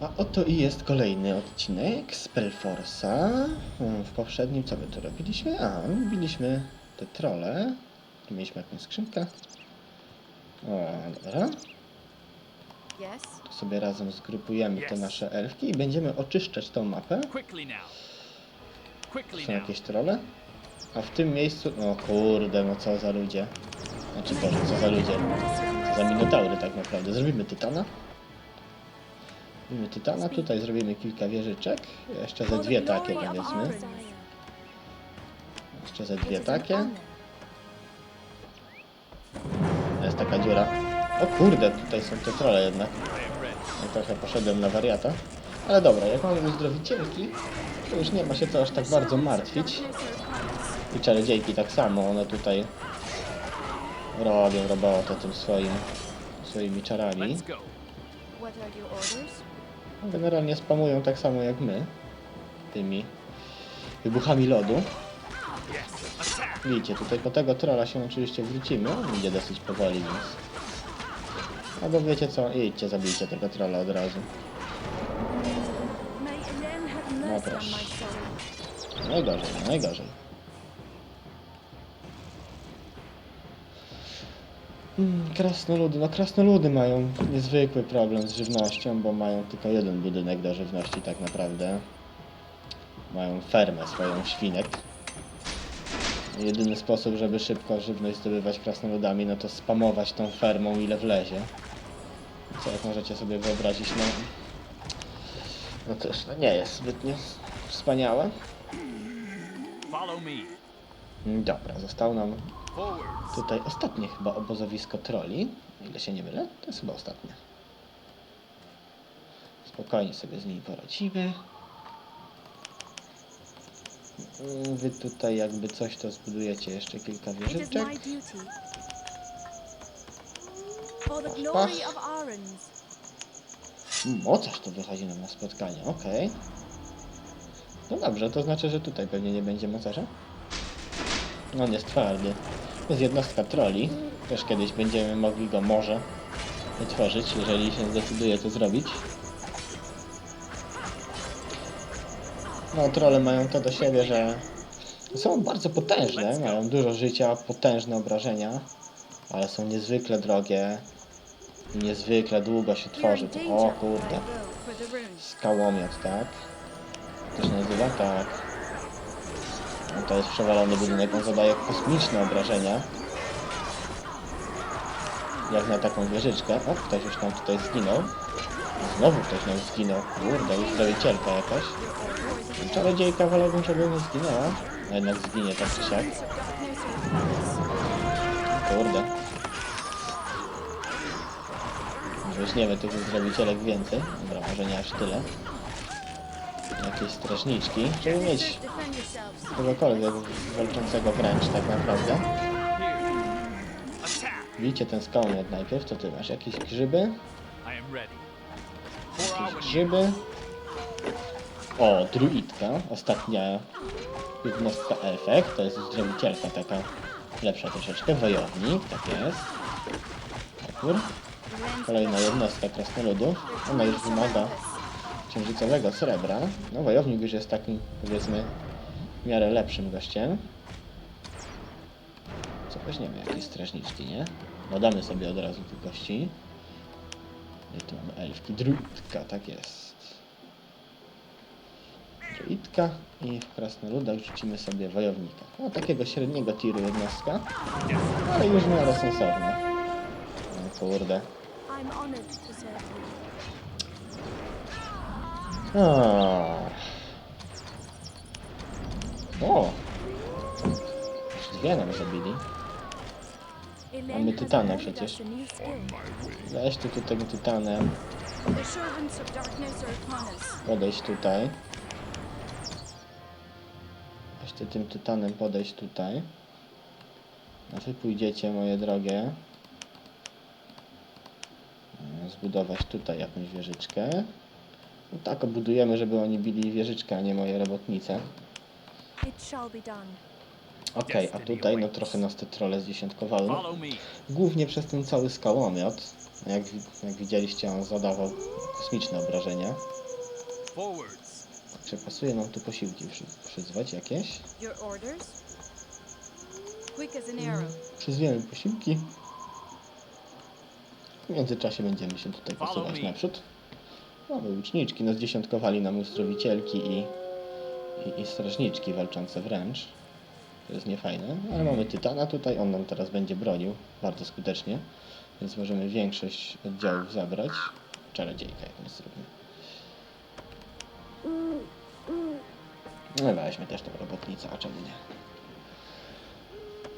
A oto i jest kolejny odcinek z Pelforsa. Hmm, W poprzednim co my tu robiliśmy? A, robiliśmy te trole. Tu mieliśmy jakąś skrzynkę. O, dobra. Yes. To sobie razem zgrupujemy te nasze elfki i będziemy oczyszczać tą mapę. Quickly Są jakieś trole? A w tym miejscu... O kurde, no co za ludzie. Znaczy Boże, co za ludzie. Co za minotaury tak naprawdę. Zrobimy tytana. Zrobimy tytana, tutaj zrobimy kilka wieżyczek. Jeszcze ze dwie takie powiedzmy. Jeszcze ze dwie takie. Jest taka dziura. O kurde, tutaj są te trole jednak. Ja trochę poszedłem na wariata. Ale dobra, jak mamy uzdrowicielki, to już nie ma się co aż tak bardzo martwić. I czarodziejki tak samo, one tutaj robią robotę tym swoim, swoimi czarami. Generalnie spamują tak samo jak my, tymi wybuchami lodu. Widzicie, tutaj po tego trolla się oczywiście wrócimy, on idzie dosyć powoli, więc... Albo wiecie co, idźcie, zabijcie tego trolla od razu. No proszę. Najgorzej, no najgorzej. Mm, krasnoludy, no krasnoludy mają niezwykły problem z żywnością, bo mają tylko jeden budynek do żywności tak naprawdę. Mają fermę swoją świnek. Jedyny sposób, żeby szybko żywność zdobywać krasnoludami, no to spamować tą fermą ile wlezie. Co jak możecie sobie wyobrazić, no... No też, no nie jest zbytnio wspaniałe. Mm, Dobra, zostało nam. Tutaj ostatnie chyba obozowisko troli. Ile się nie mylę, to jest chyba ostatnie. Spokojnie sobie z nimi poradzimy. Wy tutaj jakby coś to zbudujecie jeszcze kilka wieżyczek. Pach, coś to wychodzi nam na spotkanie, okej. No dobrze, to znaczy, że tutaj pewnie nie będzie mocarza? On jest twardy. To jest jednostka troli. Też kiedyś będziemy mogli go może wytworzyć, jeżeli się zdecyduje to zrobić. No, trole mają to do siebie, że są bardzo potężne, mają dużo życia, potężne obrażenia, ale są niezwykle drogie i niezwykle długo się tworzy. To-. O kurde. Skałomiot, tak? To się nazywa? Tak. No to jest przewalony budynek, on zadaje kosmiczne obrażenia. Jak na taką wieżyczkę. O, ktoś już nam tutaj zginął. Znowu ktoś nam zginął. Kurde, już zdrowicielka jakaś. Czarodziejka wolałbym, żeby nie zginęła. A jednak zginie tak czy siak. Kurde. Weźmiemy tych zdrowicielek więcej. Dobra, może nie aż tyle. Jakieś strażniczki, żeby mieć kogokolwiek walczącego wręcz tak naprawdę. Widzicie ten skałomiot najpierw, co ty masz? Jakieś grzyby? Jakieś grzyby? O, druidka, ostatnia jednostka efekt, to jest zdrowicielka taka lepsza troszeczkę, wojownik, tak jest. Opór. Kolejna jednostka krasnoludów, ona już wymaga księżycowego srebra. No wojownik już jest takim, powiedzmy, w miarę lepszym gościem. Co weźmiemy? Jakieś strażniczki, nie? Dodamy sobie od razu tych gości. I tu mamy elfki. Druidka, tak jest. Druidka i w krasnoludach rzucimy sobie wojownika. No takiego średniego tiru jednostka, ale już w miarę sensowna. No kurde. I'm honored to serve A. O! Już dwie nam zabili. Mamy tytana przecież. Weź tu, tu upon us. Podejść tutaj. Weź ty tym tytanem podejść tutaj. A wy pójdziecie, moje drogie. Zbudować tutaj jakąś wieżyczkę. No tak obudujemy, żeby oni bili wieżyczkę, a nie moje robotnice. Okej, a tutaj no trochę nas te trole zdziesiątkowały. Głównie przez ten cały skałomiot. Jak, jak widzieliście, on zadawał kosmiczne obrażenia. Czy pasuje nam tu posiłki przy, przyzwać jakieś? Arrow. Przyzwiemy posiłki. W międzyczasie będziemy się tutaj posuwać me. naprzód. Mamy łuczniczki, no zdziesiątkowali nam uzdrowicielki i, i, i strażniczki walczące wręcz. To jest niefajne, ale mamy Tytana tutaj, on nam teraz będzie bronił bardzo skutecznie, więc możemy większość oddziałów zabrać. Czarodziejka jakąś zróbmy. No weźmy też tą robotnicę, a czemu nie?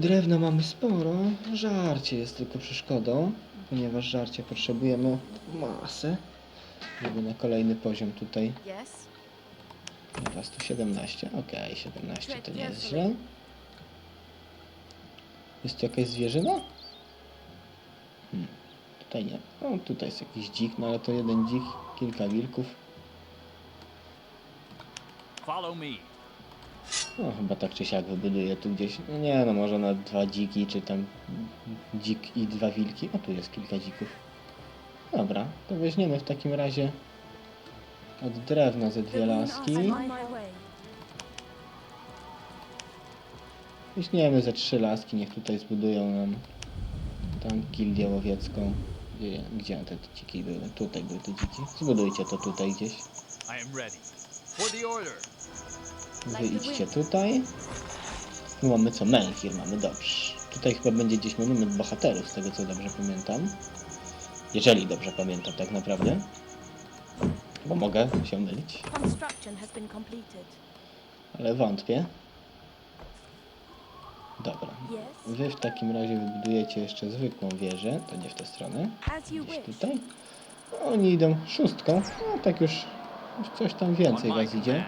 Drewna mamy sporo, żarcie jest tylko przeszkodą, ponieważ żarcie potrzebujemy masę, żeby na kolejny poziom tutaj Yes? Teraz tu 17, okej, 17 to nie jest źle. Jest tu jakaś zwierzyna? Hmm, tutaj nie. O, tutaj jest jakiś dzik, no ale to jeden dzik, kilka wilków. Follow me. No chyba tak czy siak wybuduję tu gdzieś. No nie, no może na dwa dziki, czy tam dzik i dwa wilki. O, tu jest kilka dzików. Dobra, to weźmiemy w takim razie od drewna ze dwie laski. Weźmiemy ze trzy laski, niech tutaj zbudują nam tam gildię łowiecką. Gdzie, gdzie te dziki były? Tutaj były te dziki. Zbudujcie to tutaj gdzieś. I am ready. For the order. Wy idźcie tutaj. Tu mamy co? Menhir mamy, dobrze. Tutaj chyba będzie gdzieś monument bohaterów, z tego co dobrze pamiętam. Jeżeli dobrze pamiętam tak naprawdę. Bo mogę się mylić, ale wątpię. Dobra. Wy w takim razie wybudujecie jeszcze zwykłą wieżę, to nie w tę stronę. Gdzieś tutaj. Oni idą szóstką, no tak już, już coś tam więcej was idzie.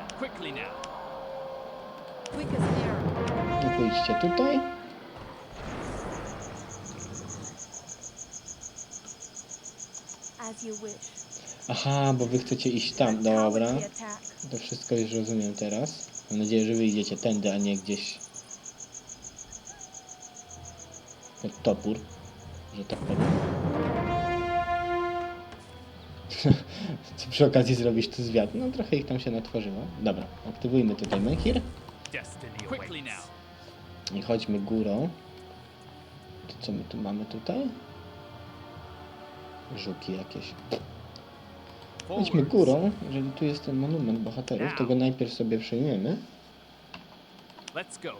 I pójdźcie tutaj. Aha, bo wy chcecie iść tam, dobra. To wszystko już rozumiem teraz. Mam nadzieję, że wyjdziecie tędy, a nie gdzieś pod topór, że tak powiem. Co przy okazji zrobisz tu zwiat? No trochę ich tam się natworzyło. Dobra, aktywujmy tutaj Menhir i chodźmy górą. To co my tu mamy tutaj? Żuki jakieś. Forwards. górą, jeżeli tu jest ten monument bohaterów, to go najpierw sobie przejmiemy. Let's go.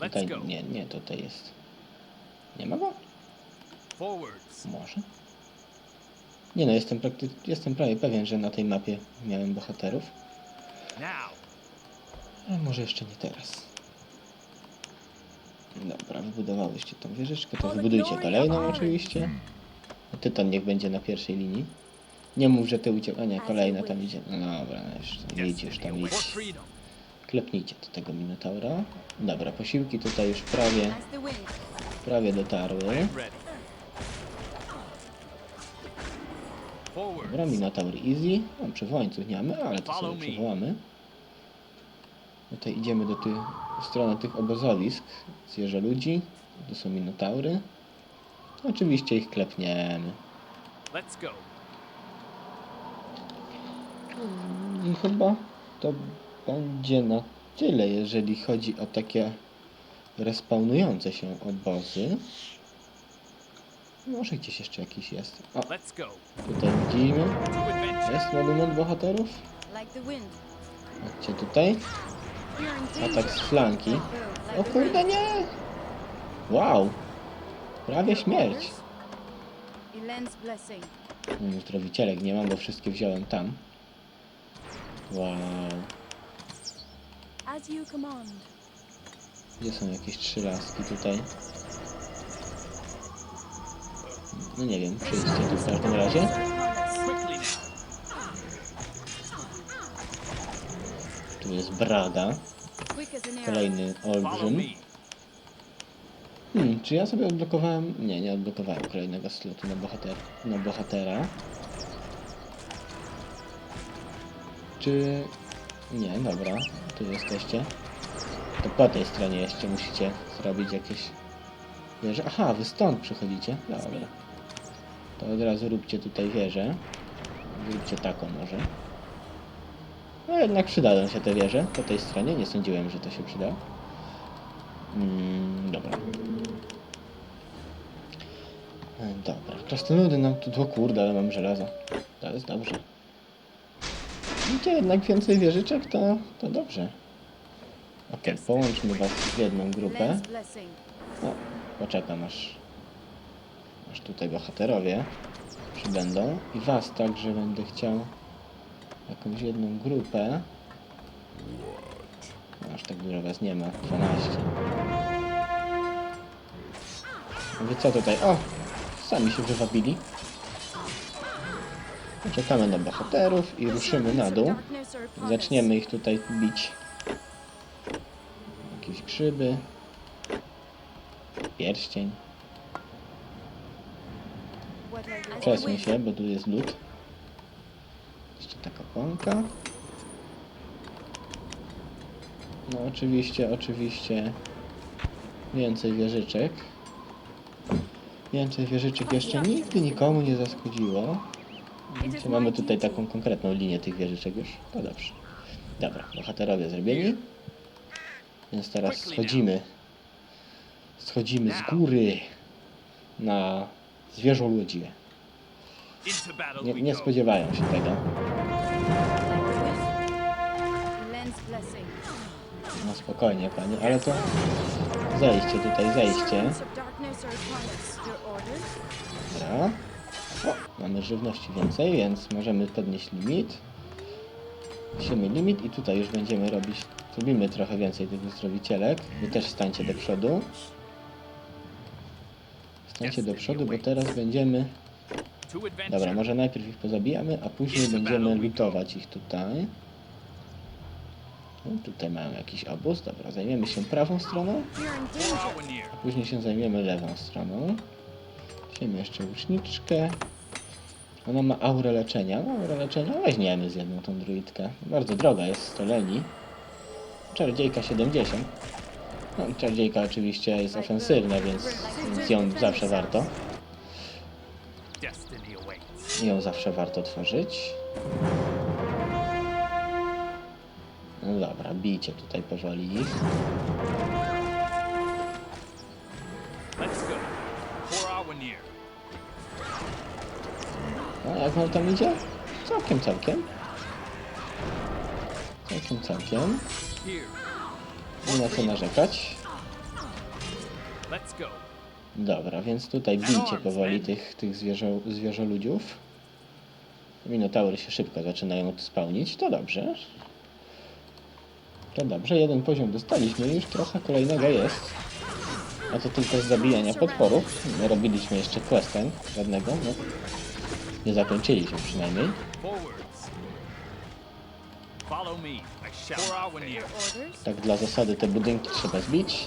Tutaj, Let's go. nie, nie, tutaj jest. Nie ma go? Może? Nie no, jestem, prakty- jestem prawie pewien, że na tej mapie miałem bohaterów. Ale może jeszcze nie teraz. Dobra, wybudowałyście tą wieżyczkę, to wybudujcie kolejną oczywiście. A Tytan niech będzie na pierwszej linii. Nie mów, że ty uciek... A nie, kolejna tam idzie. No dobra, no już idź, już tam freedom. Klepnijcie do tego Minotaura. Dobra, posiłki tutaj już prawie, prawie dotarły. Dobra, Minotaur easy. No, przywołańców nie mamy, ale to sobie przywołamy. Tutaj idziemy do tych, w stronę tych obozowisk. Zwierzę ludzi. Tu są Minotaury. Oczywiście ich klepniemy. Let's go. I chyba to będzie na tyle, jeżeli chodzi o takie respawnujące się obozy. Może gdzieś jeszcze jakiś jest. O, Let's go. tutaj widzimy. To. Jest monument bohaterów. Chodźcie tutaj. Atak z flanki. O kurde nie! Wow! Prawie śmierć. blessing. Mm, Zdrowicielek nie mam, bo wszystkie wziąłem tam. Wow. Gdzie są jakieś trzy laski tutaj? No nie wiem, przyjdźcie tu w każdym razie. Tu jest arrow. kolejny olbrzym. Hmm, czy ja sobie odblokowałem? Nie, nie odblokowałem kolejnego slotu na, bohater... na bohatera. Czy... Nie, dobra, tu jesteście. To po tej stronie jeszcze musicie zrobić jakieś wieże. Aha, wy stąd przychodzicie? Dobra. To od razu róbcie tutaj wieżę. Zróbcie taką może. No jednak przydają się te wieże po tej stronie. Nie sądziłem, że to się przyda. Mm, dobra. E, Dobra. Krasnoludy nam tu... O kurde, ale mam żelazo. To jest dobrze. Widzicie, jednak więcej wieżyczek to, to dobrze. Okej, połączmy was w jedną grupę. Land's blessing. O, poczekam aż, aż tutaj bohaterowie przybędą. I was także będę chciał jakąś jedną grupę. Aż tak dużo was nie ma, 12. A Wy co tutaj? O! Sami się wywabili. Poczekamy na bohaterów i ruszymy na dół. Zaczniemy ich tutaj bić. Jakieś grzyby. Pierścień. Przesuń się, bo tu jest lód. Taka pąka. No oczywiście, oczywiście więcej wieżyczek. Więcej wieżyczek jeszcze nigdy nikomu nie zaschodziło. Widzicie, mamy tutaj taką konkretną linię tych wieżyczek już. To dobrze. Dobra, bohaterowie zrobieni. Więc teraz schodzimy. Schodzimy z góry na. Into battle Nie, nie spodziewają się tego. No spokojnie, panie, ale to zejście tutaj, zejście. Dobra. O, mamy żywności więcej, więc możemy podnieść limit. Siemy limit i tutaj już będziemy robić, zrobimy trochę więcej tych uzdrowicielek. Wy też stańcie do przodu. Stańcie do przodu, bo teraz będziemy... Dobra, może najpierw ich pozabijamy, a później będziemy lutować ich tutaj. No, tutaj mamy jakiś obóz, dobra, zajmiemy się prawą stroną. A później się zajmiemy lewą stroną. Weźmiemy jeszcze łuczniczkę. Ona ma aurę leczenia. No, aurę leczenia weźmiemy z jedną tą druidkę. Bardzo droga jest 100 leni. Czarodziejka 70. No, czarodziejka oczywiście jest ofensywna, więc, więc ją zawsze warto. Ją zawsze warto tworzyć. No dobra, bijcie tutaj powoli ich. No, jak wam tam idzie? Całkiem, całkiem. Całkiem, całkiem. Nie ma co narzekać. Dobra, więc tutaj bijcie powoli tych, tych zwierzę, zwierzoludziów. Minotaury się szybko zaczynają tu spełnić, to dobrze. To dobrze, jeden poziom dostaliśmy, już trochę kolejnego jest. A to tylko z zabijania potworów. Nie robiliśmy jeszcze questem żadnego, no. Nie zakończyliśmy przynajmniej. Tak dla zasady te budynki trzeba zbić.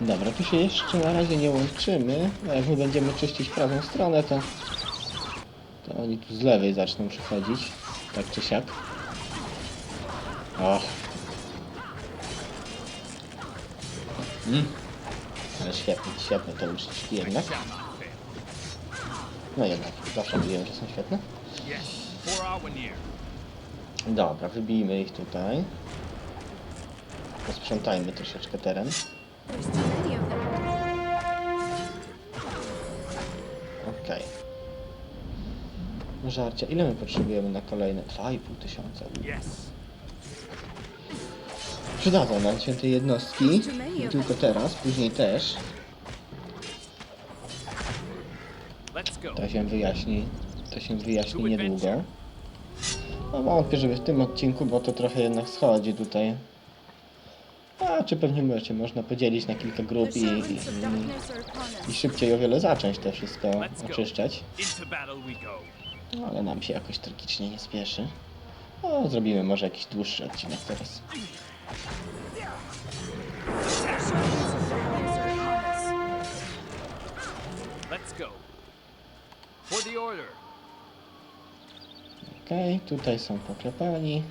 Dobra, tu się jeszcze na razie nie łączymy. Jak my będziemy czyścić prawą stronę, to, to oni tu z lewej zaczną przychodzić. Tak czy siak. Och. Mm. Ale świetne, świetne te uczciczki I jednak. No jednak, zawsze mówiłem, że są świetne. Dobra, wybijmy ich tutaj. Posprzątajmy troszeczkę teren. There's too many of them. Okej. Żarcia. Ile my potrzebujemy na kolejne? 2,5 tysiąca. Yes. Przydadzą nam się te jednostki. Nie tylko teraz, później też. To się wyjaśni. To się wyjaśni niedługo. No wątpię, żeby w tym odcinku, bo to trochę jednak schodzi tutaj. A czy pewnie możecie można podzielić na kilka grup i, i, i szybciej o wiele zacząć to wszystko Let's go. oczyszczać. No, ale nam się jakoś tragicznie nie spieszy. No, zrobimy może jakiś dłuższy odcinek teraz. Let's go. For the order. Okej, tutaj są poklepani.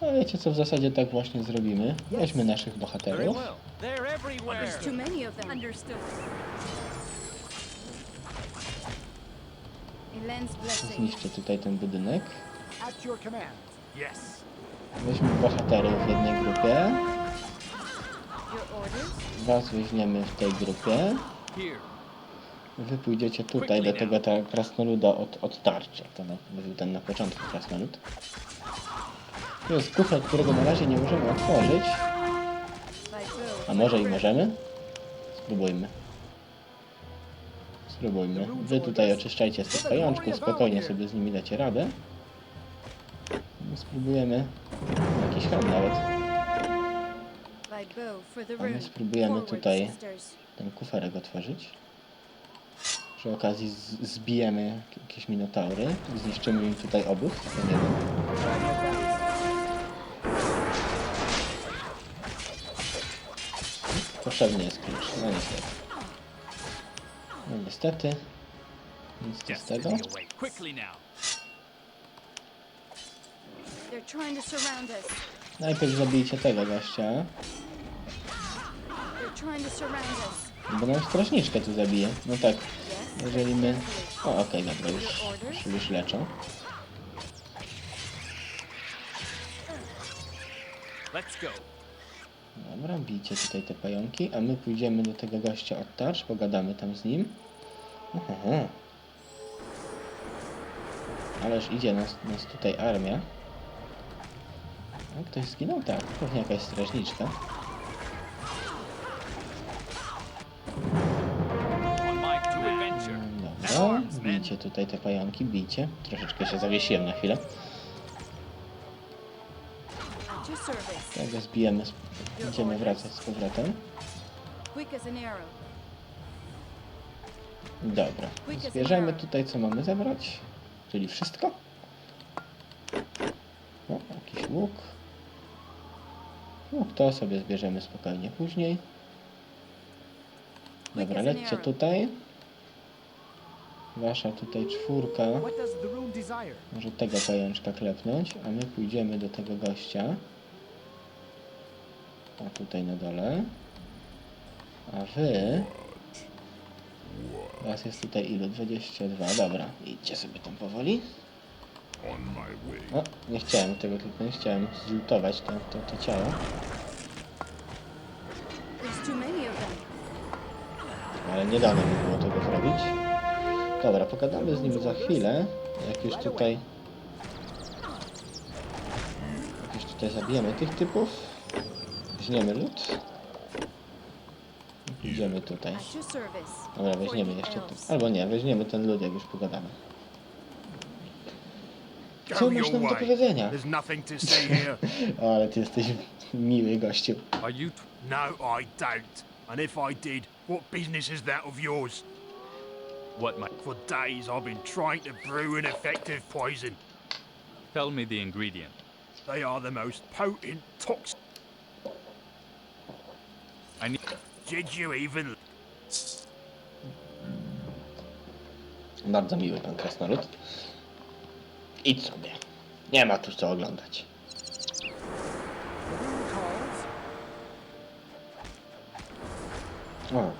A wiecie co, w zasadzie tak właśnie zrobimy. Weźmy naszych bohaterów. well. They're everywhere. There's too many of them. Understood. Elen's blessing. Zniszczę tutaj ten budynek. At your command. Yes. Weźmy bohaterów w jednej grupie. Your orders? Was weźmiemy w tej grupie. Here. Wy pójdziecie tutaj do tego ta krasnoluda od, od tarczy. To na, był ten na początku krasnolud. Tu jest kufer, którego na razie nie możemy otworzyć. A może i możemy? Spróbujmy. Spróbujmy. Wy tutaj oczyszczajcie z tych pajączków, spokojnie sobie z nimi dacie radę. My spróbujemy jakiś hełm nawet. A my spróbujemy tutaj ten kuferek otworzyć. Przy okazji zbijemy jakieś minotaury. Zniszczymy im tutaj jeden. Potrzebny jest klucz. No niestety. No niestety. Nic tu z tego. Najpierw zabijcie tego gościa. Bo nam strażniczkę tu zabije. No tak. Jeżeli my... O, okej, dobra, już, już, już leczą. Let's go. Dobra, bijcie tutaj te pająki, a my pójdziemy do tego gościa od tarcz, pogadamy tam z nim. Aha. Ależ idzie nas, nas tutaj armia. A ktoś zginął? Tak, pewnie jakaś strażniczka. Dobra, bijcie tutaj te pająki, bijcie. Troszeczkę się zawiesiłem na chwilę. Tego zbijemy, z- będziemy wracać z powrotem. Dobra, zbierzemy tutaj co mamy zebrać, czyli wszystko. O, jakiś łuk. No, to sobie zbierzemy spokojnie później. Dobra, lećcie tutaj. Wasza tutaj czwórka. Może tego pajączka klepnąć, a my pójdziemy do tego gościa. A tutaj na dole. A wy... Was jest tutaj ilu? 22. Dobra, idźcie sobie tam powoli. O, nie chciałem tego kliknąć, chciałem zlutować to, to, to ciało. Ale nie dane mi było tego zrobić. Dobra, pogadamy z nim za chwilę. Jak już tutaj... Jak już tutaj zabijemy tych typów. Weźmiemy lód. Idziemy tutaj. At your service. Dobra, For weźmiemy the jeszcze tu. elves. Albo nie, weźmiemy ten lód, jak już pogadamy. Go Co masz your nam do way. powiedzenia? There's nothing to see here. O, ale ty jesteś miły gościu. Are you? T- no, I don't. And if I did, what business is that of yours? what my? For days I've been trying to brew an effective poison. Tell me the ingredient. They are the most potent toxic. I need. Did you even? Bardzo miły pan krasnolud. Idź sobie. Nie ma tu co oglądać.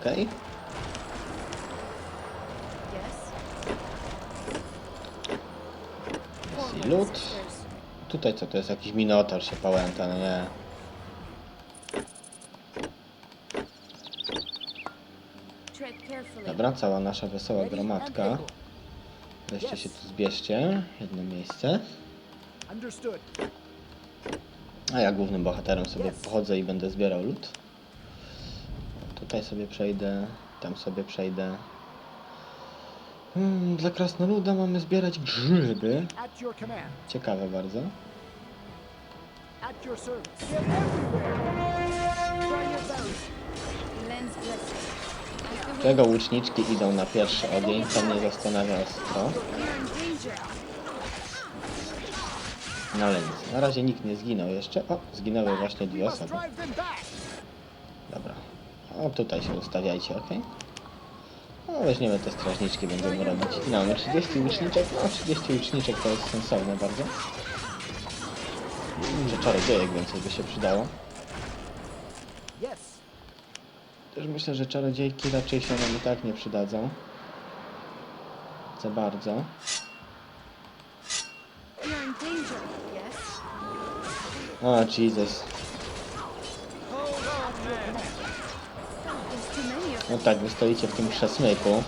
Okej. Yes. Jest i. Tutaj co to jest? Jakiś minotaur się pałęta, no nie. Dobra, cała nasza wesoła gromadka. Weźcie się tu zbierzcie. Jedno miejsce. A ja głównym bohaterem sobie pochodzę i będę zbierał lód. Tutaj sobie przejdę, tam sobie przejdę. Hmm, dla krasnoluda mamy zbierać grzyby. Ciekawe bardzo. At your service. Czego łuczniczki idą na pierwszy ogień, to mnie zastanawia ostro. No ale nic, na razie nikt nie zginął jeszcze. O, zginęły właśnie dwie osoby. Dobra. O, tutaj się ustawiajcie, ok? No weźmiemy te strażniczki, będziemy robić. Ile mamy? 30 łuczniczek? No 30 łuczniczek to jest sensowne bardzo. Że czarodziejek więcej by się przydało. Yes. Też myślę, że czarodziejki raczej się nam i tak nie przydadzą. Za bardzo. O, Jesus. No tak, wy stoicie w tym przesmyku.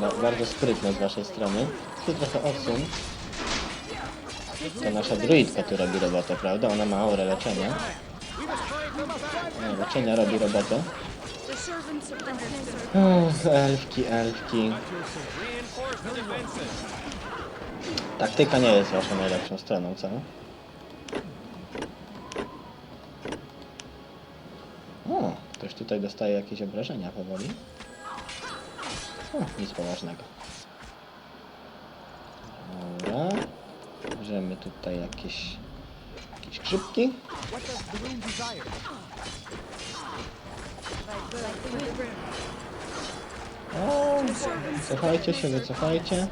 Ba bardzo sprytne z waszej strony. Tu trochę odsuń. To nasza druidka tu robi robotę, prawda? Ona ma aurę leczenia. Nie, leczenia robi robotę. Uff, elfki, elfki. Taktyka nie jest waszą najlepszą stroną, co? O, ktoś tutaj dostaje jakieś obrażenia powoli. O, nic poważnego. Dobra. Bierzemy tutaj jakieś, the wind. O, cofajcie się, wycofajcie.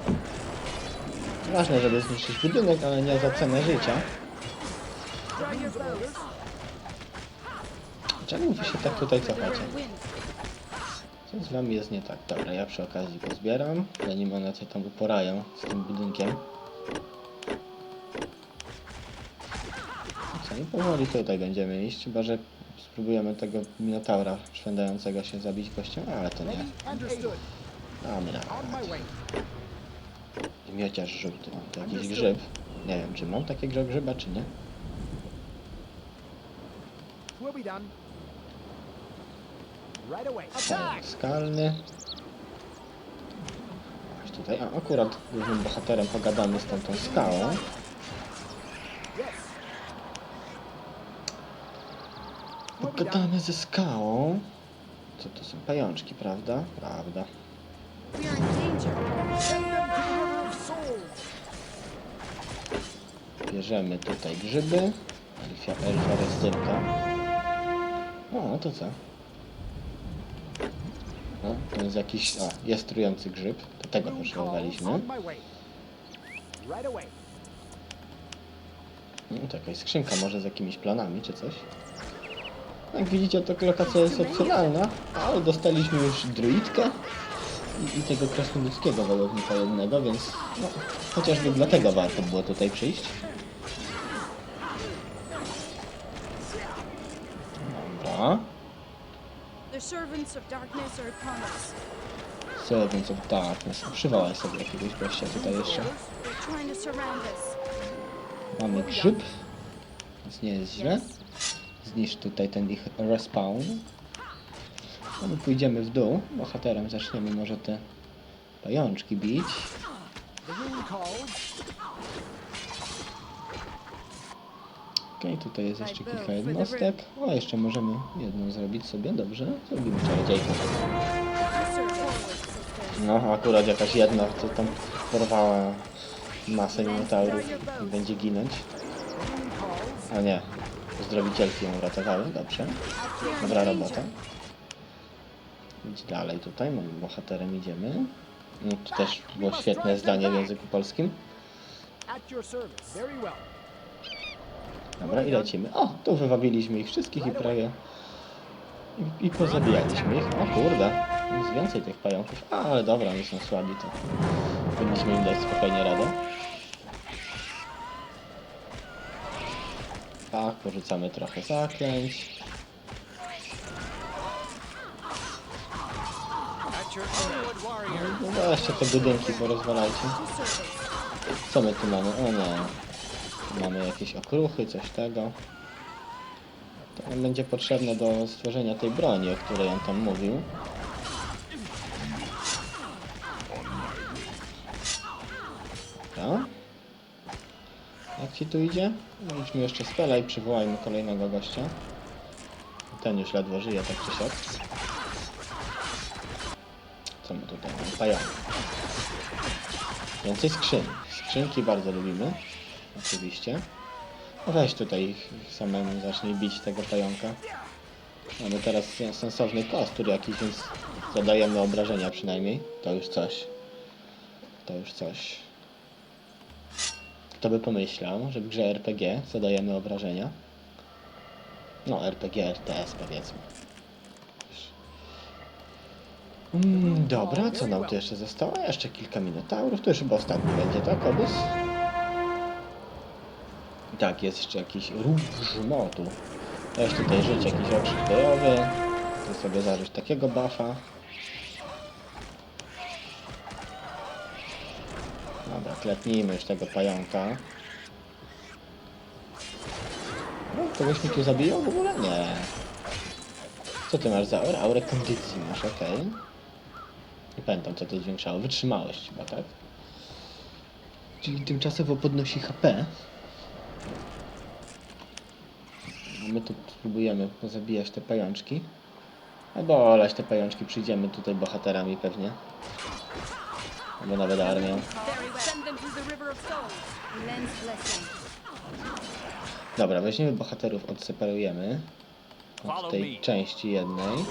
Ważne, żeby zniszczyć budynek, ale nie za cenę życia. Czemu wy się tak tutaj cofacie? Co z wami jest nie tak? Dobra, ja przy okazji pozbieram, zanim one się tam uporają z tym budynkiem. I powoli tutaj będziemy iść, chyba że spróbujemy tego minotaura szwendającego się zabić gościem, ale to nie. Way. Miociarz żółty, tu jakiś grzyb. Nie wiem, czy mam takiego grzyba, czy nie. Skalny. Aż tutaj, a akurat głównym bohaterem pogadamy z tamtą skałą. Pogadamy ze skałą. Co to są pajączki, prawda? Prawda. Bierzemy tutaj grzyby. Elfia, elfa rozdymka. O, to co? No, to jest jakiś... A, jest trujący grzyb. To tego potrzebowaliśmy. No, to jakaś skrzynka może z jakimiś planami czy coś. Jak widzicie, to lokacja jest opcjonalna, ale dostaliśmy już druidkę i, i tego krasnoludzkiego wojownika jednego, więc no, chociażby dlatego warto było tutaj przyjść. Dobra. Servants of darkness are upon us. Servants of Darkness. Przywołaj sobie jakiegoś gościa tutaj jeszcze. Mamy grzyb, więc nie jest źle. Zniszcz tutaj ten ich respawn. No my pójdziemy w dół. Bohaterem zaczniemy może te pajączki bić. Okej, tutaj jest jeszcze kilka jednostek. O, jeszcze możemy jedną zrobić sobie, dobrze? Zrobimy czarodziejkę. No, akurat jakaś jedna, co tam porwała masę minotaurów i będzie ginąć. A nie, zdrowicielki ją uratowały, dobrze. Dobra robota. Idź dalej tutaj, mamy bohaterem idziemy. No, tu też było świetne zdanie w języku polskim. Dobra, i lecimy. O, tu wywabiliśmy ich wszystkich i prawie... I, i pozabijaliśmy ich. O kurde, jest więcej tych pająków. A, ale dobra, oni są słabi, to powinniśmy im dać spokojnie radę. Tak, porzucamy trochę zaklęć. No weźcie te budynki, porozwalajcie. To service. Co my tu mamy? O nie. Mamy jakieś okruchy, coś tego. To nam będzie potrzebne do stworzenia tej broni, o której on tam mówił. Jak ci tu idzie? Idźmy jeszcze spela i przywołajmy kolejnego gościa. Ten już ledwo żyje, tak czy siak. Co my tutaj mamy? Pająk. Więcej skrzyń. Skrzynki bardzo lubimy. Oczywiście. No weź tutaj ich samemu zacznij bić tego pająka. Mamy teraz sensowny kostur jakiś, więc zadajemy obrażenia przynajmniej. To już coś. To już coś. Kto by pomyślał, że w grze RPG zadajemy obrażenia? No, RPG, RTS powiedzmy. Mm, dobra, co nam tu jeszcze zostało? Jeszcze kilka minotaurów. To już chyba ostatni będzie, tak, obóz? Tak, jest jeszcze jakiś ruch grzmotu. Weź tutaj żyć jakiś okrzyk bojowy. Tu sobie zażyć takiego buffa. Dobra, klepnijmy już tego pająka. No, kogoś mi tu zabiją w ogóle? Nie. Co ty masz za aurę? Aurę kondycji masz, okej. Nie pamiętam co to zwiększało. Wytrzymałość chyba, tak? Czyli tymczasowo podnosi HP. My tu spróbujemy pozabijać te pajączki. Albo olać te pajączki, przyjdziemy tutaj bohaterami pewnie. Albo nawet armią. To. Dobra, weźmiemy bohaterów, odseparujemy od tej części jednej.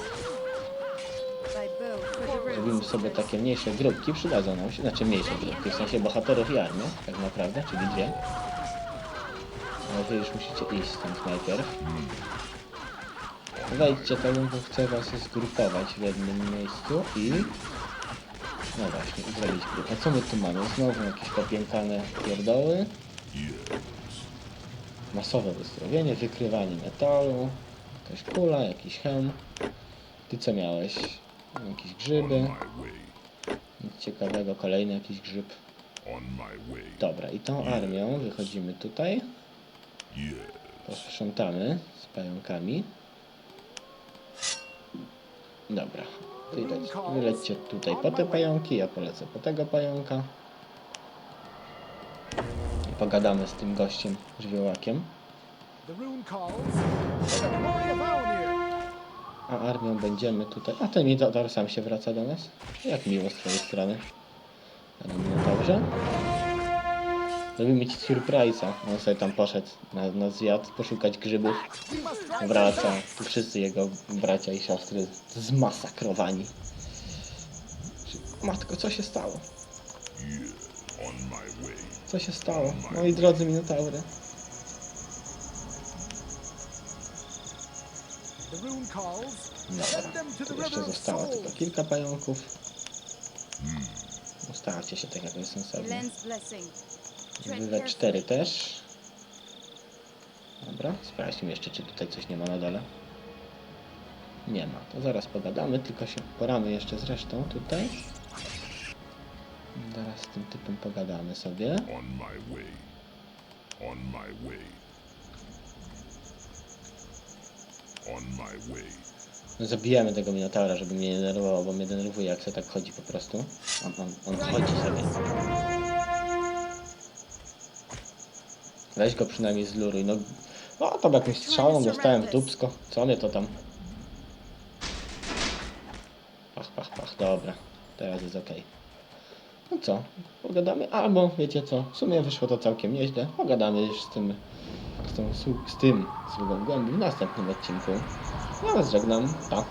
Zrobimy sobie takie mniejsze grupki, przydadzą nam się, znaczy mniejsze grupki, w sensie bohaterów i armię, tak naprawdę, czyli dwie. Ale wy już musicie iść stąd najpierw. Wejdźcie tam, bo chcę was zgrupować w jednym miejscu i... No właśnie, i zrobić grupę. Co my tu mamy? Znowu jakieś popiękane pierdoły. Masowe wyzdrowienie, wykrywanie metalu, jakaś kula, jakiś hełm. Ty co miałeś? Jakieś grzyby. Nic ciekawego, kolejny jakiś grzyb. Dobra, i tą armią wychodzimy tutaj. Posprzątamy z pająkami. Dobra. Ty leć, wy lećcie tutaj po te pająki, ja polecę po tego pająka. I pogadamy z tym gościem, żywiołakiem. A armią będziemy tutaj. A ten Minotaur sam się wraca do nas? Jak miło z twojej strony. Ale Minotaurze? Robimy ci surprise'a. On sobie tam poszedł na, na zjad, poszukać grzybów. Wraca. Tu wszyscy jego bracia i siostry zmasakrowani. Matko, co się stało? Co się stało? Moi drodzy Minotaury. Dobra, jeszcze zostało tylko kilka pająków. Ustawcie się tak jakoś sensownie. Lens blessing. Tread Wy we carefully. cztery też. Dobra, sprawdźmy jeszcze, czy tutaj coś nie ma na dole. Nie ma, to zaraz pogadamy, tylko się poramy jeszcze z resztą tutaj. Zaraz z tym typem pogadamy sobie. On my way. On my way. On my way. Zabijamy tego Minotaura, żeby mnie nie denerwował, bo mnie denerwuje jak się tak chodzi po prostu. On, on, on chodzi sobie. Weź go przynajmniej zluruj, no... O, tam jakąś strzałą dostałem w dupsko. Co mnie to tam? Pach, pach, pach, dobra. Teraz jest okej. No co? Pogadamy? Albo, wiecie co? W sumie wyszło to całkiem nieźle. Pogadamy już z tym... Z, tą, z tym sługą głębi w następnym odcinku. Ja was żegnam. Pa.